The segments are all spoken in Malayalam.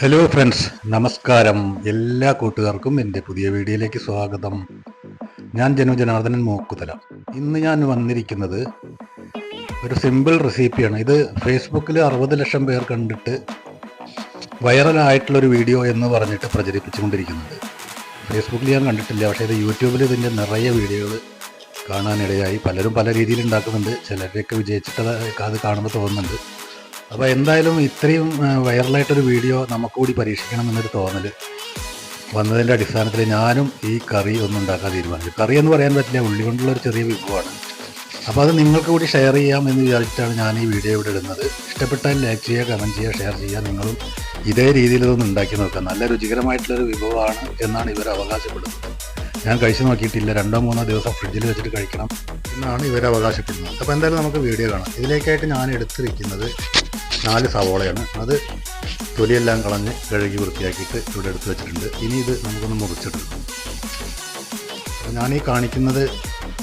ഹലോ ഫ്രണ്ട്സ് നമസ്കാരം. എല്ലാ കൂട്ടുകാർക്കും എന്റെ പുതിയ വീഡിയോയിലേക്ക് സ്വാഗതം. ഞാൻ ജനു ജനാർദ്ദനൻ മൂക്കുതല. ഇന്ന് ഞാൻ വന്നിരിക്കുന്നത് ഒരു സിമ്പിൾ റെസിപ്പിയാണ് ഇത് ഫേസ്ബുക്കിൽ അറുപത് ലക്ഷം പേർ കണ്ടിട്ട് വൈറലായിട്ടുള്ളൊരു വീഡിയോ എന്ന് പറഞ്ഞിട്ട് പ്രചരിപ്പിച്ചുകൊണ്ടിരിക്കുന്നത് ഫേസ്ബുക്കിൽ ഞാൻ കണ്ടിട്ടില്ല. പക്ഷേ ഇത് യൂട്യൂബിൽ ഇതിന്റെ നിറയെ വീഡിയോകൾ കാണാനിടയായി. പലരും പല രീതിയിൽ ഉണ്ടാക്കുന്നുണ്ട്. ചിലരൊക്കെ വിജയിച്ചിട്ട് അത് കാണുമ്പോൾ തോന്നുന്നുണ്ട്. അപ്പോൾ എന്തായാലും ഇത്രയും വൈറലായിട്ടൊരു വീഡിയോ നമുക്കുകൂടി പരീക്ഷിക്കണം എന്നൊരു തോന്നൽ വന്നതിന്റെ അടിസ്ഥാനത്തിൽ ഞാനും ഈ കറി ഒന്നും ഉണ്ടാക്കാൻ തീരുമാനിച്ചു. കറി എന്ന് പറയാൻ പറ്റില്ല ഉള്ളി കൊണ്ടുള്ള ഒരു ചെറിയ വിഭവമാണ്. അപ്പോൾ അത് നിങ്ങൾക്ക് കൂടി ഷെയർ ചെയ്യാം എന്ന് വിചാരിച്ചിട്ടാണ് ഞാൻ ഈ വീഡിയോ ഇവിടെ ഇടുന്നത്. ഇഷ്ടപ്പെട്ടാൽ ലൈക്ക് ചെയ്യുക കമന്റ് ചെയ്യുക ഷെയർ ചെയ്യുക. നിങ്ങളും ഇതേ രീതിയിൽ ഇതൊന്ന് ഉണ്ടാക്കി നോക്കുക. നല്ല രുചികരമായിട്ടുള്ളൊരു വിഭവമാണ് എന്നാണ് ഇവർ അവകാശപ്പെടുന്നത്. ഞാൻ കഴിച്ചു നോക്കിയിട്ടില്ല. രണ്ടോ മൂന്നോ ദിവസം ഫ്രിഡ്ജിൽ വെച്ചിട്ട് കഴിക്കണം എന്നാണ് ഇവർ അവകാശപ്പെടുന്നത്. അപ്പോൾ എന്തായാലും നമുക്ക് വീഡിയോ കാണാം. ഇതിലേക്കായിട്ട് ഞാൻ എടുത്തിരിക്കുന്നത് നാല് സവോളയാണ്. അത് തൊലിയെല്ലാം കളഞ്ഞ് കഴുകി വൃത്തിയാക്കിയിട്ട് ഇവിടെ എടുത്ത് വെച്ചിട്ടുണ്ട്. ഇനി ഇത് നമുക്കൊന്ന് മുറിച്ചെടുക്കും. ഞാനീ കാണിക്കുന്നത്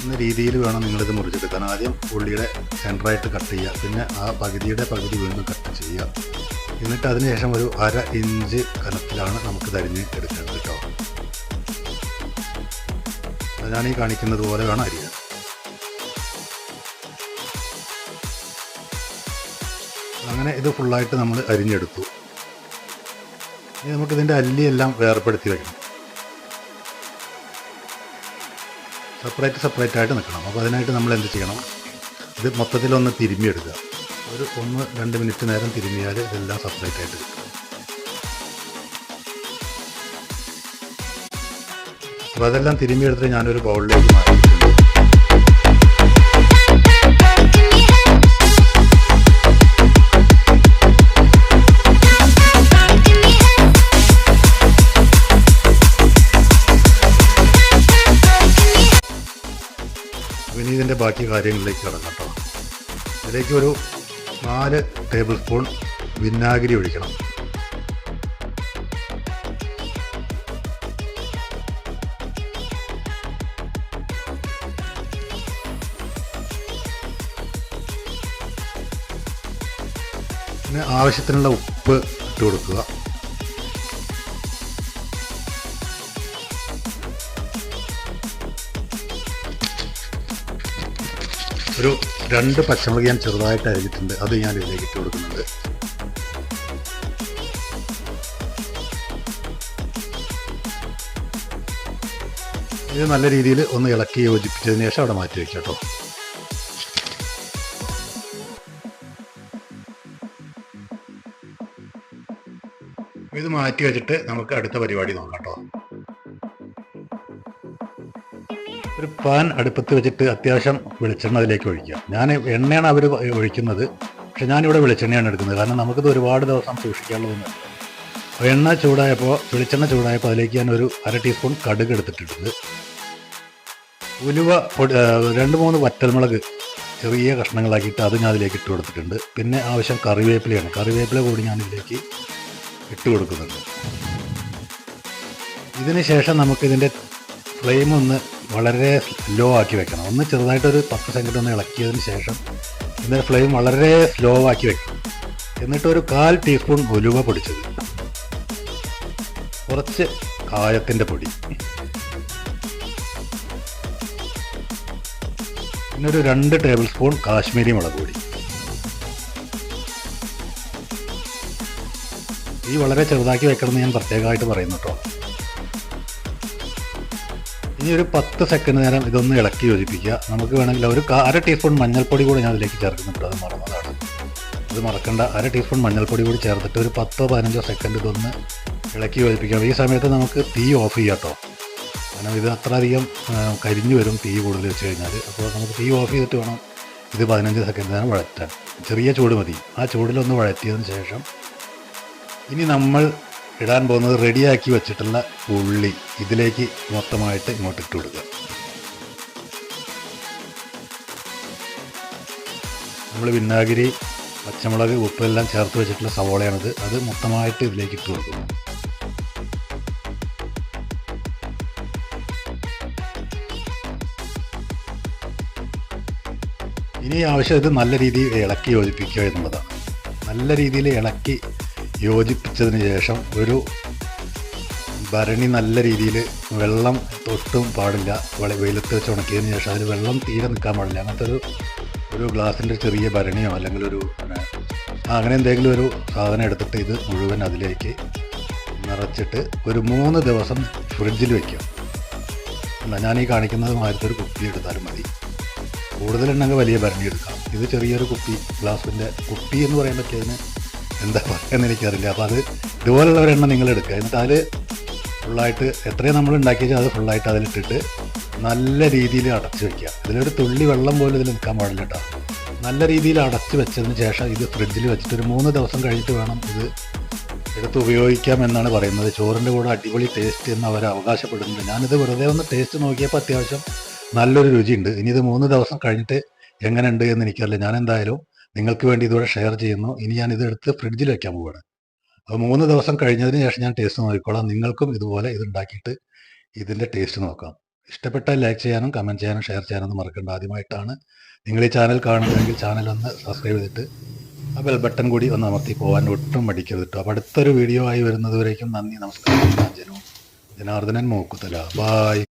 എന്ന രീതിയിൽ വേണം നിങ്ങളിത് മുറിച്ചെടുക്കാൻ. ആദ്യം ഉള്ളിയുടെ സെന്ററായിട്ട് കട്ട് ചെയ്യുക. പിന്നെ ആ പകുതിയുടെ പകുതി വീണ്ടും കട്ട് ചെയ്യുക. എന്നിട്ട് അതിനുശേഷം ഒരു അര ഇഞ്ച് കനത്തിലാണ് നമുക്ക് തരിഞ്ഞ് എടുക്കേണ്ടത് കേട്ടോ. ഞാൻ ഈ കാണിക്കുന്നത് പോലെ വേണം അരിയാൻ. അങ്ങനെ ഇത് ഫുള്ളായിട്ട് നമ്മൾ അരിഞ്ഞെടുത്തു. ഇനി നമുക്കിതിന്റെ അല്ലിയെല്ലാം വേർപ്പെടുത്തി വയ്ക്കണം സെപ്പറേറ്റ് സെപ്പറേറ്റ് ആയിട്ട് നിൽക്കണം. അപ്പോൾ അതിനായിട്ട് നമ്മൾ എന്ത് ചെയ്യണം? ഇത് മൊത്തത്തിലൊന്ന് തിരുമ്മിയെടുക്കുക. ഒരു ഒന്ന് രണ്ട് മിനിറ്റ് നേരം തിരുമ്മിയാൽ ഇതെല്ലാം സെപ്പറേറ്റ് ആയിട്ട് അപ്പോൾ അതെല്ലാം തിരുമ്മിയെടുത്തിട്ട് ഞാനൊരു ബൗളിലേക്ക് മാറ്റിയിട്ടുണ്ട്. ഇതിന്റെ ബാക്കി കാര്യങ്ങളിലേക്ക് കിടക്കാം കേട്ടോ. അതിലേക്ക് ഒരു നാല് ടേബിൾ സ്പൂൺ വിനാഗിരി ഒഴിക്കണം. പിന്നെ ആവശ്യത്തിനുള്ള ഉപ്പ് ഇട്ട് കൊടുക്കുക. ഒരു രണ്ട് പച്ചമുളക് ഞാൻ ചെറുതായിട്ട് അരിഞ്ഞിട്ടുണ്ട്. അത് ഞാൻ ഇതിലേക്ക് ഇട്ട് കൊടുക്കുന്നുണ്ട്. ഇത് നല്ല രീതിയിൽ ഒന്ന് ഇളക്കി യോജിപ്പിച്ചതിന് ശേഷം അവിടെ മാറ്റി വയ്ക്കാം കേട്ടോ. ഇത് മാറ്റി വെച്ചിട്ട് നമുക്ക് അടുത്ത പരിപാടി നോക്കാം കേട്ടോ. ഒരു പാൻ അടുപ്പത്ത് വെച്ചിട്ട് അത്യാവശ്യം വെളിച്ചെണ്ണ അതിലേക്ക് ഒഴിക്കുക. ഞാൻ എണ്ണയാണ് അവർ ഒഴിക്കുന്നത്. പക്ഷെ ഞാനിവിടെ വെളിച്ചെണ്ണയാണ് എടുക്കുന്നത്. കാരണം നമുക്കിത് ഒരുപാട് ദിവസം സൂക്ഷിക്കാനുള്ളതെന്ന് എണ്ണ ചൂടായപ്പോൾ വെളിച്ചെണ്ണ ചൂടായപ്പോൾ അതിലേക്ക് ഞാൻ ഒരു അര ടീസ്പൂൺ കടുക് എടുത്തിട്ടുണ്ട് ഉലുവ പൊടി രണ്ട് മൂന്ന് വറ്റൽമുളക് ചെറിയ കഷ്ണങ്ങളാക്കിയിട്ട് അത് ഞാൻ അതിലേക്ക് ഇട്ട് കൊടുത്തിട്ടുണ്ട്. പിന്നെ ആവശ്യം കറിവേപ്പിലയാണ്. കറിവേപ്പില കൂടി ഞാൻ ഇതിലേക്ക് ഇട്ട് കൊടുക്കുന്നുണ്ട്. ഇതിന് ശേഷം നമുക്കിതിന്റെ ഫ്ലെയിം ഒന്ന് വളരെ ലോ ആക്കി വെക്കണം. ഒന്ന് ചെറുതായിട്ടൊരു പത്ത് സെക്കൻഡ് ഒന്ന് ഇളക്കിയതിന് ശേഷം ഇതിന്റെ ഫ്ലെയിം വളരെ സ്ലോ ആക്കി വെക്കണം. എന്നിട്ട് ഒരു കാൽ ടീസ്പൂൺ ഉലുവ പൊടിച്ചത്. കുറച്ച് കായത്തിന്റെ പൊടി. പിന്നെ ഒരു രണ്ട് ടേബിൾ സ്പൂൺ കാശ്മീരി മുളക് പൊടി. ഈ വളരെ ചെറുതാക്കി വെക്കണമെന്ന് ഞാൻ പ്രത്യേകമായിട്ട് പറയുന്നു കേട്ടോ. ഇനി ഒരു പത്ത് സെക്കൻഡ് നേരം ഇതൊന്ന് ഇളക്കി യോജിപ്പിക്കുക. നമുക്ക് വേണമെങ്കിൽ ഒരു അര ടീസ്പൂൺ മഞ്ഞൾപ്പൊടി കൂടി ഞാൻ അതിലേക്ക് ചേർക്കുന്നുണ്ട് അത് മറന്നതാണ്. അത് മറക്കേണ്ട. അര ടീസ്പൂൺ മഞ്ഞൾപ്പൊടി കൂടി ചേർത്തിട്ട് ഒരു പത്തോ പതിനഞ്ചോ സെക്കൻഡ് ഇതൊന്ന് ഇളക്കി യോജിപ്പിക്കാം ഈ സമയത്ത് നമുക്ക് തീ ഓഫ് ചെയ്യാം കേട്ടോ. കാരണം ഇത് അത്രയധികം കരിഞ്ഞു വരും തീ കൂടുതൽ വെച്ച് കഴിഞ്ഞാൽ അപ്പോൾ നമുക്ക് തീ ഓഫ് ചെയ്തിട്ട് വേണം ഇത് പതിനഞ്ച് സെക്കൻഡ് നേരം വഴറ്റാൻ. ചെറിയ ചൂട് മതി. ആ ചൂടിലൊന്ന് വഴറ്റിയതിന് ശേഷം ഇനി നമ്മൾ ഇടാൻ പോകുന്നത് റെഡിയാക്കി വെച്ചിട്ടുള്ള ഉള്ളി. ഇതിലേക്ക് മൊത്തമായിട്ട് ഇങ്ങോട്ട് ഇട്ട് കൊടുക്കുക. നമ്മൾ വിന്നാഗിരി പച്ചമുളക് ഉപ്പ് എല്ലാം ചേർത്ത് വെച്ചിട്ടുള്ള സവോളയാണിത്. അത് മൊത്തമായിട്ട് ഇതിലേക്ക് ഇട്ട് കൊടുക്കുക. ഇനി ആവശ്യം ഇത് നല്ല രീതിയിൽ ഇളക്കി യോജിപ്പിക്കുക എന്നുള്ളതാണ്. നല്ല രീതിയിൽ ഇളക്കി യോജിപ്പിച്ചതിന് ശേഷം ഒരു ഭരണി നല്ല രീതിയിൽ വെള്ളം തൊട്ടും പാടില്ല. വെയിലത്ത് വെച്ച് ഉണക്കിയതിന് ശേഷം അതിൽ വെള്ളം തീരെ നിൽക്കാൻ പാടില്ല. അങ്ങനത്തെ ഒരു ഒരു ഗ്ലാസിന്റെ ചെറിയ ഭരണിയോ അല്ലെങ്കിൽ ഒരു അങ്ങനെ എന്തെങ്കിലും ഒരു സാധനം എടുത്തിട്ട് ഇത് മുഴുവൻ അതിലേക്ക് നിറച്ചിട്ട് ഒരു മൂന്ന് ദിവസം ഫ്രിഡ്ജിൽ വയ്ക്കാം അല്ല ഞാൻ ഈ കാണിക്കുന്നത് മാറ്റത്തെ ഒരു കുപ്പി എടുത്താലും മതി. കൂടുതലുണ്ടെങ്കിൽ വലിയ ഭരണി എടുക്കാം. ഇത് ചെറിയൊരു കുപ്പി ഗ്ലാസിന്റെ കുപ്പി എന്ന് പറയാൻ പറ്റിയതിന് എന്താ പറയുക എനിക്കറിയില്ല അപ്പോൾ അത് ഇതുപോലുള്ള ഒരെണ്ണം നിങ്ങൾ എടുക്കുക എന്നിട്ട് അതിൽ ഫുള്ളായിട്ട് എത്രയും നമ്മൾ ഉണ്ടാക്കിയാൽ അത് ഫുള്ളായിട്ട് അതിലിട്ടിട്ട് നല്ല രീതിയിൽ അടച്ച് വെക്കുക. ഇതിലൊരു തുള്ളി വെള്ളം പോലും ഇതിൽ നിൽക്കാൻ പാടില്ല കേട്ടോ. നല്ല രീതിയിൽ അടച്ചു വെച്ചതിന് ശേഷം ഇത് ഫ്രിഡ്ജിൽ വെച്ചിട്ട് ഒരു മൂന്ന് ദിവസം കഴിഞ്ഞിട്ട് വേണം ഇത് എടുത്ത് ഉപയോഗിക്കാം എന്നാണ് പറയുന്നത്. ചോറിന്റെ കൂടെ അടിപൊളി ടേസ്റ്റ് എന്ന് അവർ അവകാശപ്പെടുന്നുണ്ട്. ഞാനിത് വെറുതെ ഒന്ന് ടേസ്റ്റ് നോക്കിയപ്പോൾ അത്യാവശ്യം നല്ലൊരു രുചിയുണ്ട്. ഇനി ഇത് മൂന്ന് ദിവസം കഴിഞ്ഞിട്ട് എങ്ങനെയുണ്ട് എന്ന് എനിക്കറിയില്ല. ഞാൻ എന്തായാലും നിങ്ങൾക്ക് വേണ്ടി ഇതോടെ ഷെയർ ചെയ്യുന്നു. ഇനി ഞാൻ ഇതെടുത്ത് ഫ്രിഡ്ജിൽ വെക്കാൻ പോവുകയാണ് അപ്പോൾ മൂന്ന് ദിവസം കഴിഞ്ഞതിന് ശേഷം ഞാൻ ടേസ്റ്റ് നോക്കിക്കോളാം. നിങ്ങൾക്കും ഇതുപോലെ ഇത് ഉണ്ടാക്കിയിട്ട് ഇതിന്റെ ടേസ്റ്റ് നോക്കാം. ഇഷ്ടപ്പെട്ടാൽ ലൈക്ക് ചെയ്യാനും കമന്റ് ചെയ്യാനും ഷെയർ ചെയ്യാനൊന്നും മറക്കേണ്ട. ആദ്യമായിട്ടാണ് നിങ്ങൾ ഈ ചാനൽ കാണുന്നതെങ്കിൽ ചാനൽ ഒന്ന് സബ്സ്ക്രൈബ് ചെയ്തിട്ട് ആ ബെൽ ബട്ടൺ കൂടി ഒന്ന് അമർത്തി പോകാൻ ഒട്ടും മടിക്കരുത് കേട്ടോ അപ്പോൾ അടുത്തൊരു വീഡിയോ ആയി വരുന്നതുവരേക്കും നന്ദി. നമസ്കാരം. ജനു ജനാർദ്ദനൻ മൂക്കുത്തല. ബായ്